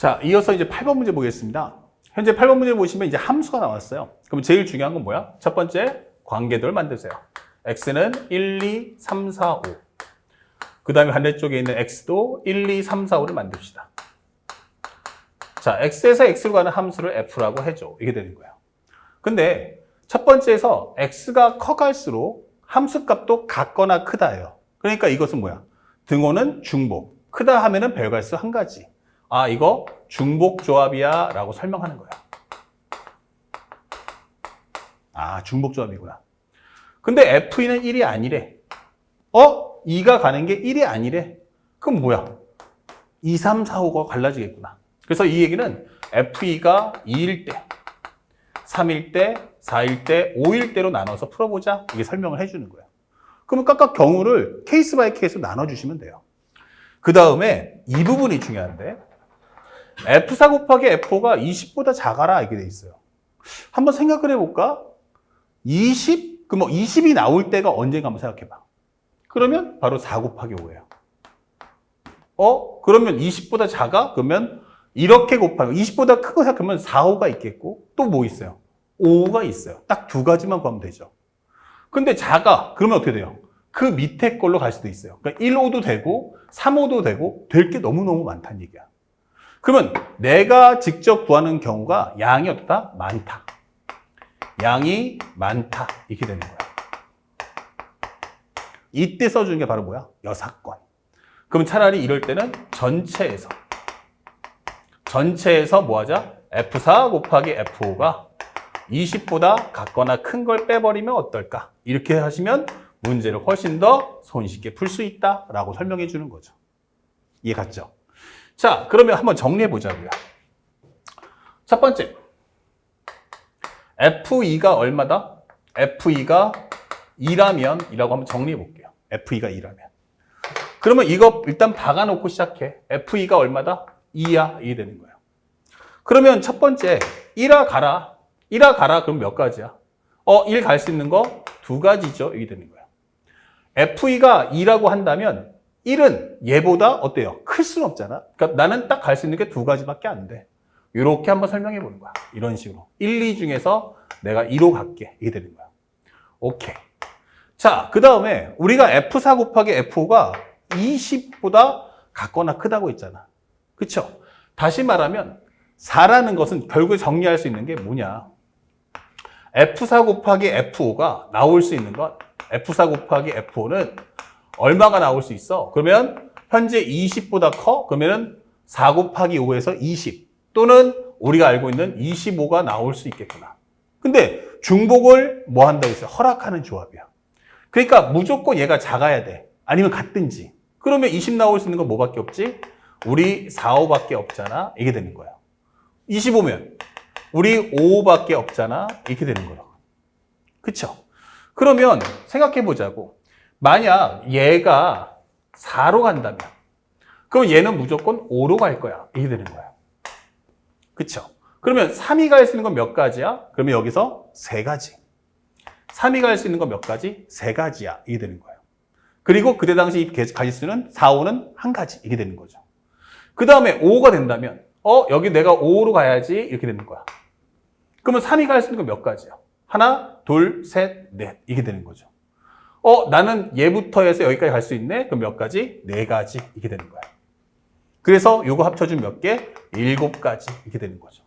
자, 이어서 이제 8번 문제 보겠습니다. 현재 8번 문제 보시면 이제 함수가 나왔어요. 그럼 제일 중요한 건 뭐야? 첫 번째, 관계도를 만드세요. x는 1, 2, 3, 4, 5. 그 다음에 반대쪽에 있는 x도 1, 2, 3, 4, 5를 만듭시다. 자, x에서 x로 가는 함수를 f라고 해줘. 이게 되는 거예요. 근데 첫 번째에서 x가 커갈수록 함수 값도 같거나 크다예요. 그러니까 이것은 뭐야? 등호는 중복. 크다 하면은 별갈수 한 가지. 아, 이거 중복 조합이야 라고 설명하는 거야. 아, 중복 조합이구나. 근데 FE는 1이 아니래. 어? 2가 가는 게 1이 아니래. 그럼 뭐야? 2, 3, 4, 5가 갈라지겠구나. 그래서 이 얘기는 FE가 2일 때, 3일 때, 4일 때, 5일 때로 나눠서 풀어보자. 이게 설명을 해주는 거예요. 그러면 각각 경우를 케이스 바이 케이스로 나눠주시면 돼요. 그 다음에 이 부분이 중요한데 F4 곱하기 F5가 20보다 작아라 이렇게 돼 있어요. 한번 생각을 해볼까? 20? 그럼 뭐 20이 나올 때가 언젠가 한번 생각해봐. 그러면 바로 4 곱하기 5예요. 어? 그러면 20보다 작아? 그러면 이렇게 곱하면 20보다 크고 생각하면 4, 5가 있겠고 또 뭐 있어요? 5가 있어요. 딱 두 가지만 구하면 되죠. 근데 작아. 그러면 어떻게 돼요? 그 밑에 걸로 갈 수도 있어요. 그러니까 1, 5도 되고 3, 5도 되고 될 게 너무너무 많다는 얘기야. 그러면 내가 직접 구하는 경우가 양이 어떻다? 많다. 양이 많다. 이렇게 되는 거야. 이때 써주는 게 바로 뭐야? 여사건. 그럼 차라리 이럴 때는 전체에서 전체에서 뭐 하자? F4 곱하기 F5가 20보다 같거나 큰 걸 빼버리면 어떨까? 이렇게 하시면 문제를 훨씬 더 손쉽게 풀 수 있다라고 설명해 주는 거죠. 이해 갔죠? 자, 그러면 한번 정리해 보자고요. 첫 번째. F2가 얼마다? F2가 2라면 이라고 한번 정리해 볼게요. F2가 2라면. 그러면 이거 일단 박아 놓고 시작해. F2가 얼마다? 2야. 이게 되는 거예요. 그러면 첫 번째 1아 가라. 1아 가라. 그럼 몇 가지야? 어, 1 갈 수 있는 거 두 가지죠. 이게 되는 거예요. F2가 2라고 한다면 1은 얘보다 어때요? 클 수는 없잖아. 그러니까 나는 딱 갈 수 있는 게 두 가지밖에 안 돼. 이렇게 한번 설명해 보는 거야. 이런 식으로. 1, 2 중에서 내가 2로 갈게. 이게 되는 거야. 오케이. 자, 그 다음에 우리가 F4 곱하기 F5가 20보다 같거나 크다고 했잖아. 그쵸? 다시 말하면 4라는 것은 결국에 정리할 수 있는 게 뭐냐. F4 곱하기 F5가 나올 수 있는 건 F4 곱하기 F5는 얼마가 나올 수 있어? 그러면 현재 20보다 커? 그러면은 4 곱하기 5에서 20 또는 우리가 알고 있는 25가 나올 수 있겠구나. 근데 중복을 뭐 한다고 했어요? 허락하는 조합이야. 그러니까 무조건 얘가 작아야 돼. 아니면 같든지. 그러면 20 나올 수 있는 건 뭐밖에 없지? 우리 4, 5밖에 없잖아. 이게 되는 거야. 25면 우리 5밖에 없잖아. 이렇게 되는 거라고. 그쵸? 그러면 생각해 보자고. 만약 얘가 4로 간다면 그럼 얘는 무조건 5로 갈 거야. 이게 되는 거야. 그쵸? 그러면 3이 갈 수 있는 건 몇 가지야? 그러면 여기서 세 가지. 3이 갈 수 있는 건 몇 가지? 세 가지야. 이게 되는 거예요. 그리고 그때 당시 가질 수는 4, 5는 한 가지. 이게 되는 거죠. 그 다음에 5가 된다면 어 여기 내가 5로 가야지 이렇게 되는 거야. 그러면 3이 갈 수 있는 건 몇 가지야? 하나, 둘, 셋, 넷 이게 되는 거죠. 어 나는 얘부터 해서 여기까지 갈 수 있네? 그럼 몇 가지? 네 가지 이게 되는 거야. 그래서 요거 합쳐주면 몇 개? 일곱 가지 이렇게 되는 거죠.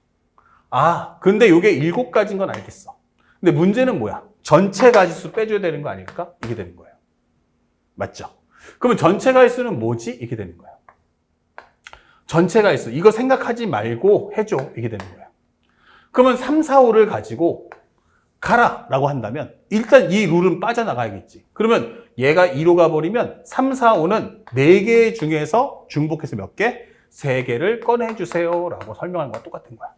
아 근데 요게 일곱 가지인 건 알겠어. 근데 문제는 뭐야? 전체 가지수 빼줘야 되는 거 아닐까? 이게 되는 거예요. 맞죠? 그러면 전체 가지수는 뭐지? 이렇게 되는 거예요. 전체 가지수. 이거 생각하지 말고 해줘. 이게 되는 거예요. 그러면 3, 4, 5를 가지고 가라! 라고 한다면 일단 이 룰은 빠져나가야겠지. 그러면 얘가 2로 가버리면 3, 4, 5는 4개 중에서 중복해서 몇 개? 3개를 꺼내주세요. 라고 설명하는 거와 똑같은 거야.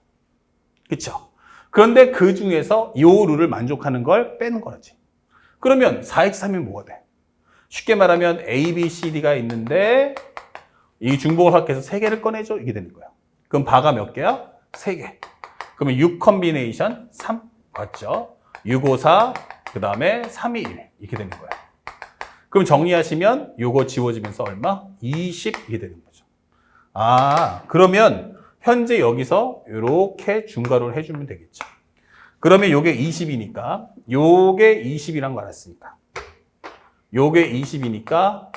그쵸? 그런데 그 중에서 이 룰을 만족하는 걸 빼는 거지. 그러면 4x3이면 뭐가 돼? 쉽게 말하면 A, B, C, D가 있는데 이 중복을 합해서 3개를 꺼내줘. 이게 되는 거야. 그럼 바가 몇 개야? 3개. 그러면 6 컨비네이션 3 맞죠? 6, 5, 4, 그 다음에 3, 2, 1 이렇게 되는 거야. 그럼 정리하시면 요거 지워지면서 얼마? 20 이게 되는 거죠. 아 그러면 현재 여기서 이렇게 중괄호를 해주면 되겠죠. 그러면 요게 20이니까 요게 20이란 거 알았으니까 요게 20이니까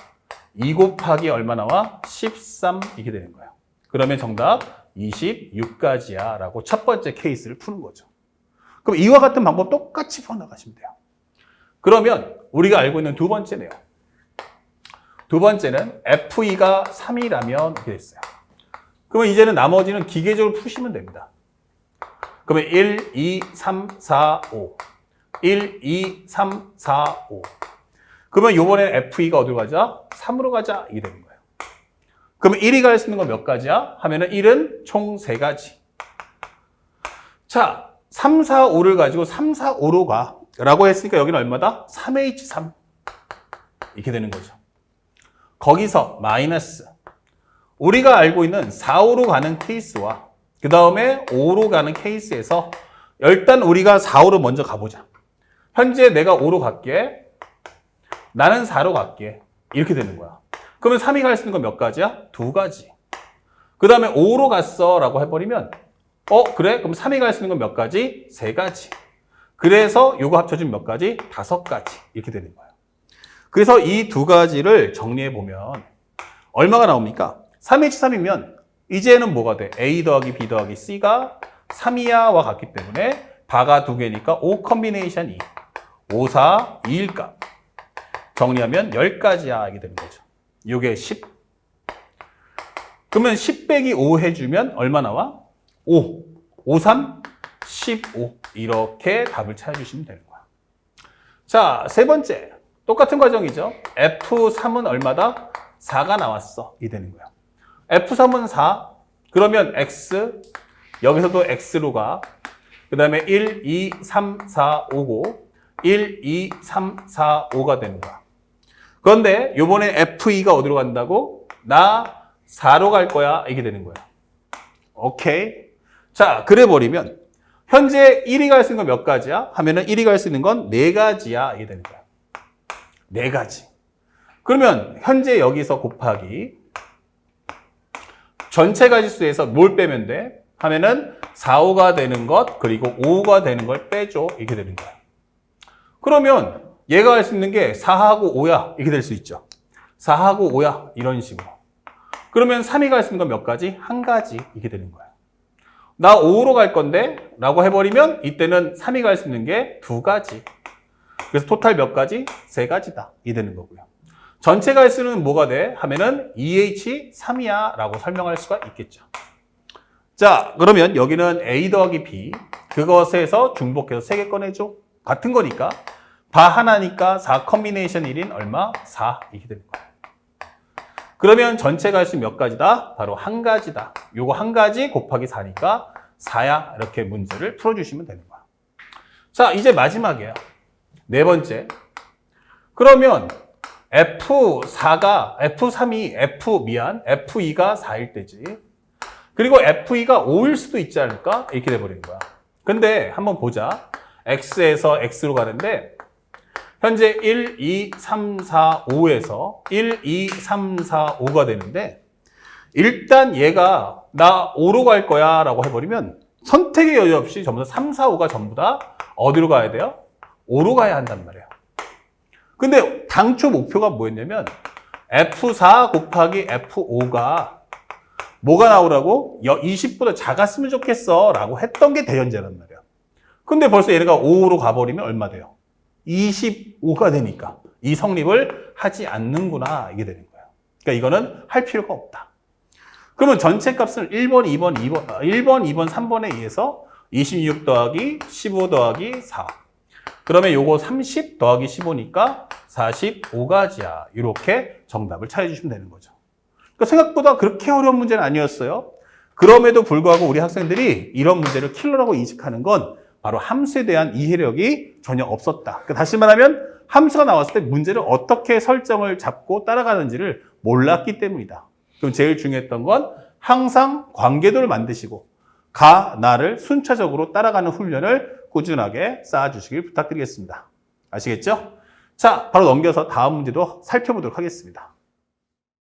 2 곱하기 얼마 나와? 13 이렇게 되는 거예요. 그러면 정답 26가지야 라고 첫 번째 케이스를 푸는 거죠. 그럼 이와 같은 방법 똑같이 풀어나가시면 돼요. 그러면 우리가 알고 있는 두 번째네요. 두 번째는 FE가 3이라면 이렇게 됐어요. 그러면 이제는 나머지는 기계적으로 푸시면 됩니다. 그러면 1, 2, 3, 4, 5. 1, 2, 3, 4, 5. 그러면 이번엔 FE가 어디로 가자? 3으로 가자. 이게 되는 거예요. 그러면 1이 갈 수 있는 건 몇 가지야? 하면은 1은 총 3가지. 자, 3, 4, 5를 가지고 3, 4, 5로 가. 라고 했으니까 여기는 얼마다? 3H3. 이렇게 되는 거죠. 거기서 마이너스. 우리가 알고 있는 4, 5로 가는 케이스와 그 다음에 5로 가는 케이스에서 일단 우리가 4, 5로 먼저 가보자. 현재 내가 5로 갈게. 나는 4로 갈게. 이렇게 되는 거야. 그러면 3이 갈 수 있는 건 몇 가지야? 두 가지. 그 다음에 5로 갔어 라고 해버리면 어 그래? 그럼 3이 갈 수 있는 건 몇 가지? 세 가지. 그래서 요거 합쳐주면 몇 가지? 다섯 가지. 이렇게 되는 거예요. 그래서 이 두 가지를 정리해 보면 얼마가 나옵니까? 3H3이면 이제는 뭐가 돼? A 더하기 B 더하기 C가 3이야와 같기 때문에 바가 두 개니까 5 컨비네이션 2. 5, 4, 2일 값. 정리하면 10가지야 이게 되는 거죠. 요게 10. 그러면 10 빼기 5 해주면 얼마 나와? 5. 5, 3, 15. 이렇게 답을 찾아주시면 되는 거야. 자, 세 번째. 똑같은 과정이죠. F3은 얼마다? 4가 나왔어. 이 되는 거야. F3은 4. 그러면 X. 여기서도 X로 가. 그 다음에 1, 2, 3, 4, 5고 1, 2, 3, 4, 5가 되는 거야. 그런데 요번에 F2가 어디로 간다고? 나 4로 갈 거야. 이게 되는 거야. 오케이. 자, 그래 버리면 현재 1이 갈수 있는 건 몇 가지야? 하면은 1이 갈수 있는 건 4가지야. 이게 되는 거야. 4가지. 그러면 현재 여기서 곱하기 전체 가지수에서 뭘 빼면 돼? 하면은 4, 5가 되는 것 그리고 5가 되는 걸 빼줘. 이렇게 되는 거야. 그러면 얘가 할 수 있는 게 4하고 5야. 이렇게 될 수 있죠. 4하고 5야. 이런 식으로. 그러면 3이 갈수 있는 건 몇 가지? 한 가지. 이렇게 되는 거야. 나 5로 갈 건데 라고 해버리면 이때는 3이 갈 수 있는 게 두 가지. 그래서 토탈 몇 가지? 세 가지다. 이 되는 거고요. 전체 갈 수는 뭐가 돼? 하면은 2H3이야 라고 설명할 수가 있겠죠. 자, 그러면 여기는 A 더하기 B. 그것에서 중복해서 3개 꺼내줘. 같은 거니까. 바 하나니까 4 컨비네이션 1인 얼마? 4. 이렇게 되는 거야. 그러면 전체 갈수 몇 가지다? 바로 한 가지다. 요거 한 가지 곱하기 4니까 4야. 이렇게 문제를 풀어주시면 되는 거야. 자, 이제 마지막이에요. 네 번째. 그러면 F4가, F3이 F, 미안, F2가 4일 때지. 그리고 F2가 5일 수도 있지 않을까? 이렇게 돼버린 거야. 근데 한번 보자. X에서 X로 가는데, 현재 1, 2, 3, 4, 5에서 1, 2, 3, 4, 5가 되는데, 일단 얘가 나 5로 갈 거야 라고 해버리면 선택의 여유 없이 전부 다 3, 4, 5가 전부 다 어디로 가야 돼요? 5로 가야 한단 말이에요. 근데 당초 목표가 뭐였냐면 F4 곱하기 F5가 뭐가 나오라고? 20보다 작았으면 좋겠어 라고 했던 게 대현재란 말이야. 근데 벌써 얘네가 5로 가버리면 얼마 돼요? 25가 되니까 이 성립을 하지 않는구나 이게 되는 거예요. 그러니까 이거는 할 필요가 없다. 그러면 전체 값을 1번, 2번, 2번, 1번, 2번, 3번에 의해서 26 더하기 15 더하기 4 그러면 요거 30 더하기 15니까 45가지야. 이렇게 정답을 찾아주시면 되는 거죠. 그러니까 생각보다 그렇게 어려운 문제는 아니었어요. 그럼에도 불구하고 우리 학생들이 이런 문제를 킬러라고 인식하는 건 바로 함수에 대한 이해력이 전혀 없었다. 그러니까 다시 말하면 함수가 나왔을 때 문제를 어떻게 설정을 잡고 따라가는지를 몰랐기 때문이다. 그럼 제일 중요했던 건 항상 관계도를 만드시고 가, 나를 순차적으로 따라가는 훈련을 꾸준하게 쌓아주시길 부탁드리겠습니다. 아시겠죠? 자, 바로 넘겨서 다음 문제도 살펴보도록 하겠습니다.